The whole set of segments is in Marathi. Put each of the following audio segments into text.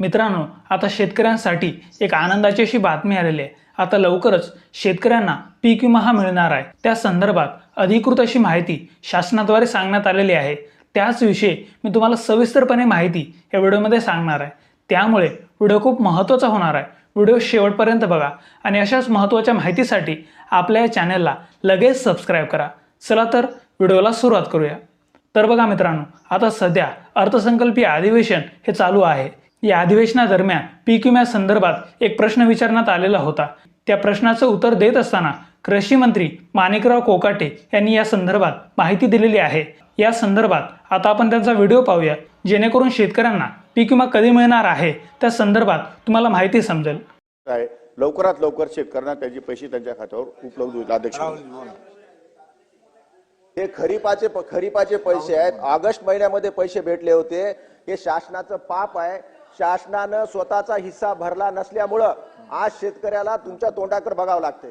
मित्रांनो आता शेतकऱ्यांसाठी एक आनंदाची अशी बातमी आलेली आहे. आता लवकरच शेतकऱ्यांना पीक विमा हा मिळणार आहे. त्या संदर्भात अधिकृत अशी माहिती शासनाद्वारे सांगण्यात आलेली आहे. त्याच विषयी मी तुम्हाला सविस्तरपणे माहिती या व्हिडिओमध्ये सांगणार आहे. त्यामुळे व्हिडिओ खूप महत्त्वाचा होणार आहे. व्हिडिओ शेवटपर्यंत बघा आणि अशाच महत्त्वाच्या माहितीसाठी आपल्या या चॅनलला लगेच सबस्क्राईब करा. चला तर व्हिडिओला सुरुवात करूया. तर बघा मित्रांनो आता सध्या अर्थसंकल्पीय अधिवेशन हे चालू आहे. या अधिवेशनादरम्यान पीक विम्यासंदर्भात एक प्रश्न विचारण्यात आलेला होता. त्या प्रश्नाचं उत्तर देत असताना कृषी मंत्री माणिकराव कोकाटे यांनी या संदर्भात माहिती दिलेली आहे. या संदर्भात आता आपण त्यांचा व्हिडिओ पाहूया. जेणेकरून शेतकऱ्यांना पीक विमा कधी मिळणार आहे? त्या संदर्भात तुम्हाला माहिती समजेल. आहे लवकरात लवकर शेतकऱ्यांना त्याचे पैसे त्यांच्या खात्यावर उपलब्ध होईल. अध्यक्ष हे खरीपाचे प- खरीपाचे पैसे आहेत. ऑगस्ट महिन्यामध्ये पैसे भेटले होते. हे शासनाचं पाप आहे. शासनानं स्वतःचा हिस्सा भरला नसल्यामुळं आज शेतकऱ्याला तुमच्या तोंडाकडे बघावं लागते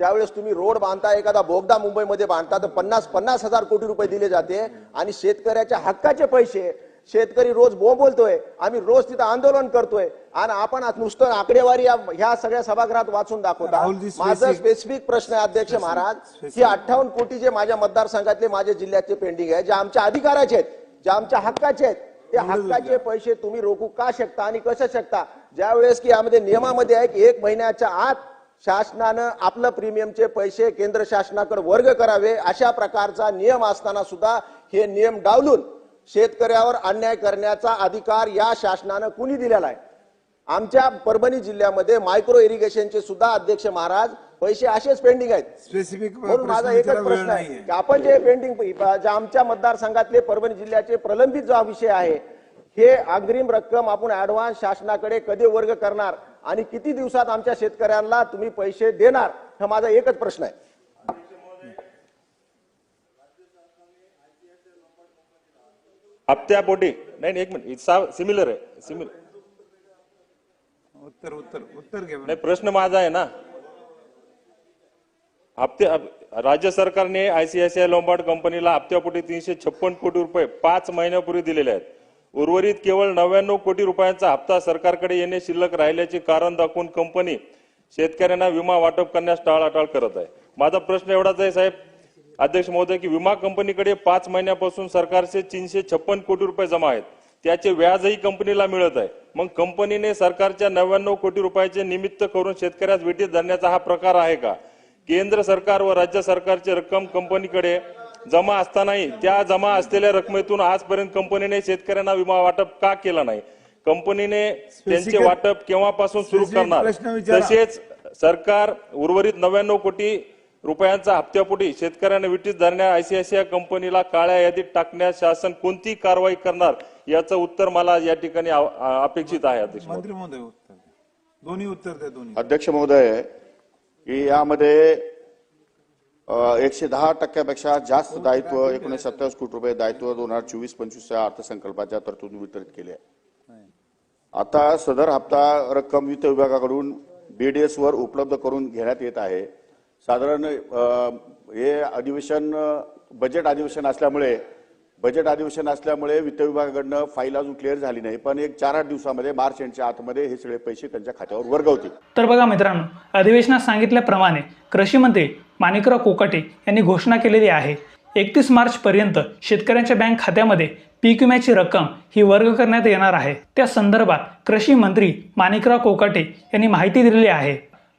ज्यावेळेस तुम्ही रोड बांधता एखादा बोगदा मुंबईमध्ये बांधता तर पन्नास पन्नास हजार कोटी रुपये दिले जाते आणि शेतकऱ्याच्या हक्काचे पैसे. शेतकरी रोज बोंबलतोय आम्ही रोज तिथं आंदोलन करतोय. आणि आपण आज नुसतं आकडेवारी ह्या सगळ्या सभागृहात वाचून दाखवता माझं स्पेसिफिक प्रश्न आहे अध्यक्ष महाराज ही अठ्ठावन्न कोटी जे माझ्या मतदारसंघातले माझ्या जिल्ह्याचे पेंडिंग आहे जे आमच्या अधिकाराचे आहेत जे आमच्या हक्काचे आहेत ते हक्काचे पैसे तुम्ही रोखू का शकता आणि कसं शकता? ज्यावेळेस की यामध्ये नियमामध्ये आहे की एक महिन्याच्या आत शासनानं आपलं प्रीमियमचे पैसे केंद्र शासनाकडे वर्ग करावे अशा प्रकारचा नियम असताना सुद्धा हे नियम डावलून शेतकऱ्यावर अन्याय करण्याचा अधिकार या शासनानं कुणी दिलेला आहे? आमच्या परभणी जिल्ह्यामध्ये मायक्रो इरिगेशनचे सुद्धा अध्यक्ष महाराज पैसे असेच पेंडिंग आहेत. स्पेसिफिक म्हणून माझा एकच प्रश्न आहे की आपण जे पेंडिंग जे आमच्या मतदारसंघातले परभणी जिल्ह्याचे प्रलंबित जो हा विषय आहे हे अग्रिम रक्कम आपण ऍडव्हान्स शासनाकडे कधी वर्ग करणार आणि किती दिवसात आमच्या शेतकऱ्यांना तुम्ही पैसे देणार हा माझा एकच प्रश्न आहे. हप्त्यापोटी नाही, एक मिनिट. सिमिलर आहे सिमिलर उत्तर उत्तर उत्तर घे नाही प्रश्न माझा आहे ना. हप्ते राज्य सरकारने आयसीआयसीआय लोंबार्ड कंपनीला हप्त्यापोटी तीनशे छप्पन कोटी रुपये पाच महिन्यापूर्वी दिलेले आहेत. उर्वरित केवळ नव्याण्णव कोटी रुपयांचा हप्ता सरकारकडे येणे शिल्लक राहिल्याचे कारण दाखवून कंपनी शेतकऱ्यांना विमा वाटप करण्यास टाळाटाळ करत आहे. माझा प्रश्न एवढाच आहे साहेब. अध्यक्ष महोदय की विमा कंपनीकडे पाच महिन्यापासून सरकारचे तीनशे छप्पन कोटी रुपये जमा आहेत. त्याचे व्याजही कंपनीला मिळत आहे. मग कंपनीने सरकारच्या नव्याण्णव कोटी रुपयाचे निमित्त करून शेतकऱ्यास वेटीत धरण्याचा हा प्रकार आहे का? केंद्र सरकार व राज्य सरकारची रक्कम कंपनीकडे जमा असतानाही त्या जमा असलेल्या रकमेतून आजपर्यंत कंपनीने शेतकऱ्यांना विमा वाटप का केला नाही? कंपनीने त्यांचे वाटप केव्हापासून सुरू करणार. तसेच सरकार उर्वरित नव्याण्णव कोटी रुपयांचा हप्त्यापोटी शेतकऱ्यांना विटीत धरण्या आयसीआयसीआय कंपनीला काळ्या यादीत टाकण्यास शासन कोणती कारवाई करणार? याचं उत्तर मला या ठिकाणी अपेक्षित आहे अध्यक्ष महोदय. मंत्री महोदय उत्तर. दोन्ही उत्तर द्या दोन्ही. अध्यक्ष महोदय की यामध्ये एकशे दहा टक्क्यापेक्षा जास्त दायित्व एकोणीसशे सत्तावीस कोटी रुपये दायित्व दोन हजार चोवीस पंचवीसच्या अर्थसंकल्पाच्या तरतूद वितरित केले आहे. आता सदर हप्ता रक्कम वित्त विभागाकडून बीडीएस वर उपलब्ध करून घेण्यात येत आहे. साधारण हे अधिवेशन बजेट अधिवेशन असल्यामुळे बजेट अधिवेशन असल्यामुळे वित्त विभागाकडनं फाईल अजून क्लिअर झाली नाही पण एक चार आठ दिवसामध्ये मार्च यांच्या आतमध्ये हे सगळे पैसे त्यांच्या खात्यावर वर्ग होतील. तर बघा मित्रांनो अधिवेशनात सांगितल्याप्रमाणे कृषी मंत्री माणिकराव कोकाटे यांनी घोषणा केलेली आहे एकतीस मार्चपर्यंत शेतकऱ्यांच्या बँक खात्यामध्ये पीक विम्याची रक्कम ही वर्ग करण्यात येणार आहे. त्या संदर्भात कृषी मंत्री माणिकराव कोकाटे यांनी माहिती दिलेली आहे.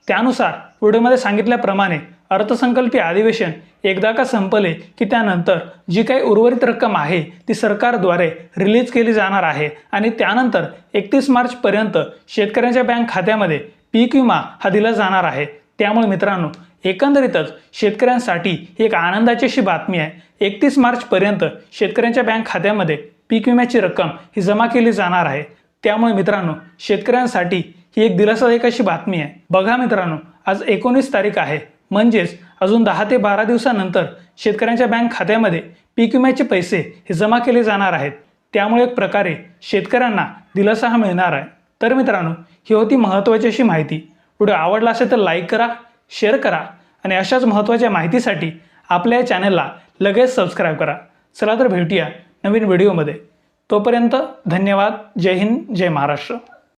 त्यानुसार व्हिडिओमध्ये सांगितल्याप्रमाणे अर्थसंकल्पीय अधिवेशन एकदा का संपले की त्यानंतर जी काही उर्वरित रक्कम आहे ती सरकारद्वारे रिलीज केली जाणार आहे आणि त्यानंतर एकतीस मार्चपर्यंत शेतकऱ्यांच्या बँक खात्यामध्ये पीक विमा हा दिला जाणार आहे. त्यामुळे मित्रांनो एकंदरीतच शेतकऱ्यांसाठी ही एक आनंदाची अशी बातमी आहे. एकतीस मार्चपर्यंत शेतकऱ्यांच्या बँक खात्यामध्ये पीक विम्याची रक्कम ही जमा केली जाणार आहे. त्यामुळे मित्रांनो शेतकऱ्यांसाठी ही एक दिलासादायक अशी बातमी आहे. बघा मित्रांनो आज एकोणीस तारीख आहे. म्हणजेच अजून दहा ते बारा दिवसानंतर शेतकऱ्यांच्या बँक खात्यामध्ये पीक विम्याचे पैसे हे जमा केले जाणार आहेत. त्यामुळे एक प्रकारे शेतकऱ्यांना दिलासा हा मिळणार आहे. तर मित्रांनो ही होती महत्त्वाची अशी माहिती. व्हिडिओ आवडला असेल तर लाईक करा शेअर करा आणि अशाच महत्त्वाच्या माहितीसाठी आपल्या या चॅनलला लगेच सबस्क्राईब करा. चला तर भेटूया नवीन व्हिडिओमध्ये. तोपर्यंत धन्यवाद. जय हिंद जय महाराष्ट्र.